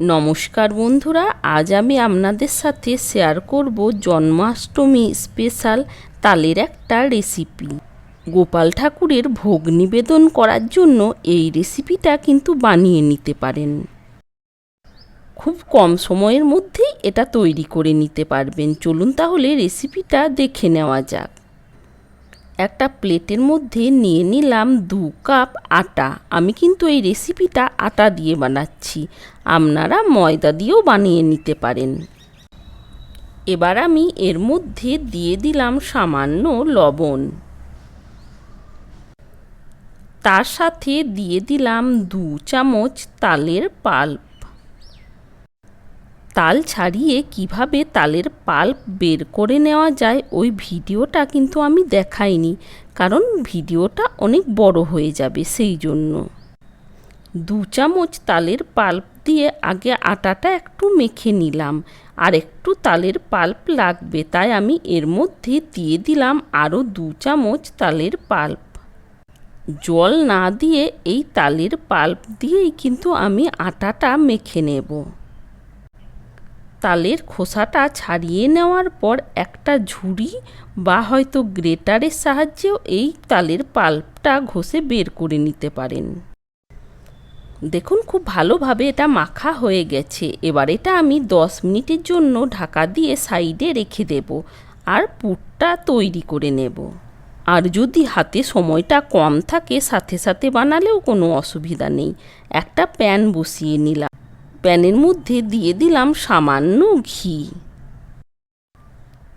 নমস্কার বন্ধুরা, আজ আমি আপনাদের সাথে শেয়ার করব জন্মাষ্টমী স্পেশাল তালের একটা রেসিপি গোপাল ঠাকুরের ভোগ নিবেদন করার জন্য এই রেসিপিটা কিন্তু বানিয়ে নিতে পারেন। খুব কম সময়ের মধ্যেই এটা তৈরি করে নিতে পারবেন। চলুন তাহলে রেসিপিটা দেখে নেওয়া যাক। একটা প্লেটের মধ্যে নিয়ে নিলাম দু কাপ আটা। আমি কিন্তু এই রেসিপিটা আটা দিয়ে বানাচ্ছি। আপনারা ময়দা দিয়েও বানিয়ে নিতে পারেন। এবার আমি এর মধ্যে দিয়ে দিলাম সামান্য লবণ। তার সাথে দিয়ে দিলাম দু চামচ তালের পাল্প তাল ছাড়িয়ে কীভাবে তালের পাল্প বের করে নেওয়া যায়, ওই ভিডিওটা কিন্তু আমি দেখাইনি। কারণ ভিডিওটা অনেক বড় হয়ে যাবে সেই জন্য। দু চামচ তালের পাল্প দিয়ে আগে আটাটা একটু মেখে নিলাম। আর একটু তালের পাল্প লাগবে, তাই আমি এর মধ্যে দিয়ে দিলাম আরও দু চামচ তালের পাল্প। জল না দিয়ে এই তালের পাল্প দিয়েই কিন্তু আমি আটাটা মেখে নেব। তালের খোসাটা ছাড়িয়ে নেওয়ার পর একটা ঝুড়ি বা হয়তো গ্রেটারের সাহায্যেও এই তালের পাল্পটা ঘষে বের করে নিতে পারেন। দেখুন, খুব ভালোভাবে এটা মাখা হয়ে গেছে। এবার এটা আমি দশ মিনিটের জন্য ঢাকা দিয়ে সাইডে রেখে দেব আর পুরটা তৈরি করে নেব। আর যদি হাতে সময়টা কম থাকে, সাথে সাথে বানালেও কোনো অসুবিধা নেই। একটা প্যান বসিয়ে নিলাম। প্যানের মধ্যে দিয়ে দিলাম সামান্য ঘি।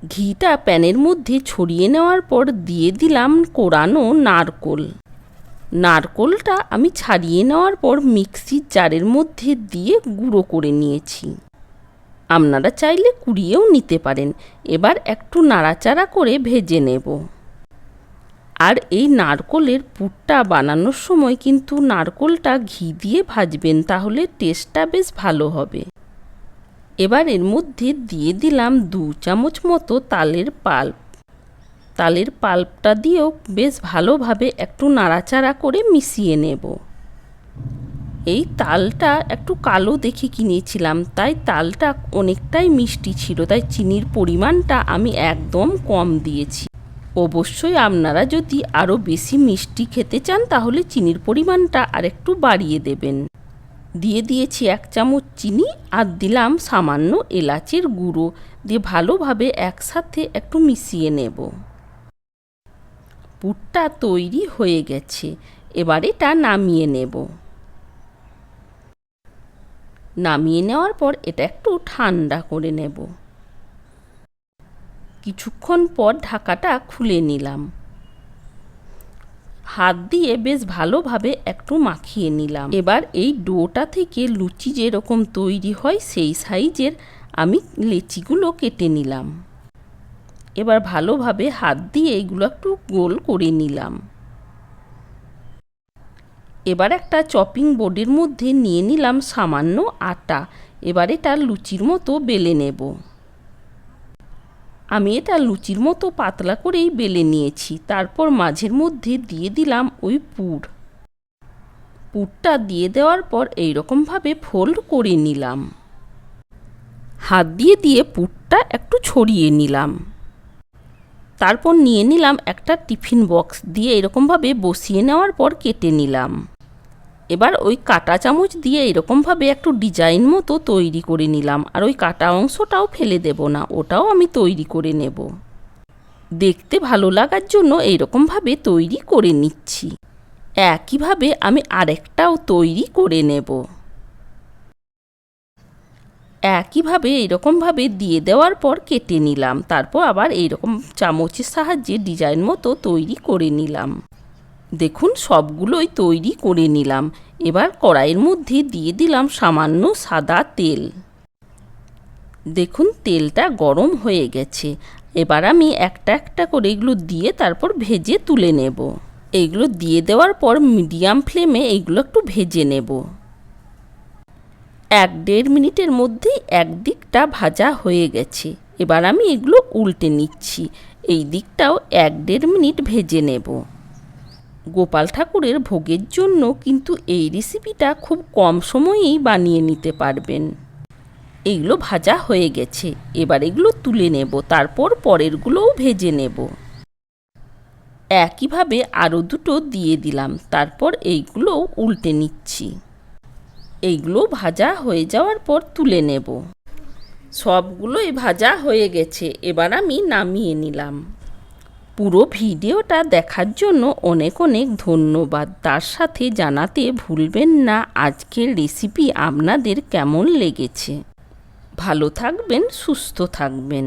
ঘিটা প্যানের মধ্যে ছড়িয়ে নেওয়ার পর দিয়ে দিলাম কোরানো নারকোল। নারকোলটা আমি ছাড়িয়ে নেওয়ার পর মিক্সির জারের মধ্যে দিয়ে গুঁড়ো করে নিয়েছি। আপনারা চাইলে কুড়িয়েও নিতে পারেন। এবার একটু নাড়াচাড়া করে ভেজে নেব। আর এই নারকোলের পুরটা বানানোর সময় কিন্তু নারকোলটা ঘি দিয়ে ভাজবেন, তাহলে টেস্টটা বেশ ভালো হবে। এবার এর মধ্যে দিয়ে দিলাম দু চামচ মতো তালের পাল্প। তালের পাল্পটা দিয়েও বেশ ভালোভাবে একটু নাড়াচাড়া করে মিশিয়ে নেব। এই তালটা একটু কালো দেখে কিনেছিলাম, তাই তালটা অনেকটাই মিষ্টি ছিল, তাই চিনির পরিমাণটা আমি একদম কম দিয়েছি। অবশ্যই আপনারা যদি আরও বেশি মিষ্টি খেতে চান, তাহলে চিনির পরিমাণটা আরেকটু বাড়িয়ে দেবেন। দিয়ে দিয়েছি এক চামচ চিনি আর দিলাম সামান্য এলাচের গুঁড়ো। দিয়ে ভালোভাবে একসাথে একটু মিশিয়ে নেব। পুরটা তৈরি হয়ে গেছে। এবার এটা নামিয়ে নেব। নামিয়ে নেওয়ার পর এটা একটু ঠান্ডা করে নেব। কিছুক্ষণ পর ঢাকাটা খুলে নিলাম। হাত দিয়ে বেশ ভালোভাবে একটু মাখিয়ে নিলাম। এবার এই ডোটা থেকে লুচি যেরকম তৈরি হয়, সেই সাইজের আমি লেচিগুলো কেটে নিলাম। এবার ভালোভাবে হাত দিয়ে এগুলো একটু গোল করে নিলাম। এবার একটা চপিং বোর্ডের মধ্যে নিয়ে নিলাম সামান্য আটা। এবার এটা লুচির মতো বেলে নেব। আমি এটা লুচির মতো পাতলা করেই বেলে নিয়েছি, তারপর মাঝের মধ্যে দিয়ে দিলাম ওই পুর। পুরটা দিয়ে দেওয়ার পর এই রকমভাবে ফোল্ড করে নিলাম। হাত দিয়ে দিয়ে পুরটা একটু ছড়িয়ে নিলাম। তারপর নিয়ে নিলাম একটা টিফিন বক্স দিয়ে এরকমভাবে বসিয়ে নেওয়ার পর কেটে নিলাম। এবার ওই কাটা চামচ দিয়ে এরকমভাবে একটু ডিজাইন মতো তৈরি করে নিলাম, আর ওই কাটা অংশটাও ফেলে দেব না, ওটাও আমি তৈরি করে নেব। দেখতে ভালো লাগার জন্য এইরকমভাবে তৈরি করে নিচ্ছি। একইভাবে আমি আরেকটাও তৈরি করে নেব। একইভাবে এইরকমভাবে দিয়ে দেওয়ার পর কেটে নিলাম, তারপর আবার এইরকম চামচের সাহায্যে ডিজাইন মতো তৈরি করে নিলাম। দেখুন, সবগুলোই তৈরি করে নিলাম। এবার কড়াইয়ের মধ্যে দিয়ে দিলাম সামান্য সাদা তেল। দেখুন, তেলটা গরম হয়ে গেছে। এবার আমি একটা একটা করে এগুলো দিয়ে তারপর ভেজে তুলে নেব। এগুলো দিয়ে দেওয়ার পর মিডিয়াম ফ্লেমে এইগুলো একটু ভেজে নেব। এক দেড় মিনিটের মধ্যেই একদিকটা ভাজা হয়ে গেছে। এবার আমি এগুলো উল্টে নিচ্ছি। এই দিকটাও এক দেড় মিনিট ভেজে নেব। গোপাল ঠাকুরের ভোগের জন্য কিন্তু এই রেসিপিটা খুব কম সময়েই বানিয়ে নিতে পারবেন। এগুলো ভাজা হয়ে গেছে। এবার এগুলো তুলে নেব, তারপর পরেরগুলোও ভেজে নেব। একইভাবে আরও দুটো দিয়ে দিলাম, তারপর এইগুলোও উল্টে নিচ্ছি। এইগুলো ভাজা হয়ে যাওয়ার পর তুলে নেব। সবগুলোই ভাজা হয়ে গেছে, এবার আমি নামিয়ে নিলাম। পুরো ভিডিওটা দেখার জন্য অনেক অনেক ধন্যবাদ। তার সাথে জানাতে ভুলবেন না, আজকের রেসিপি আপনাদের কেমন লেগেছে। ভালো থাকবেন, সুস্থ থাকবেন।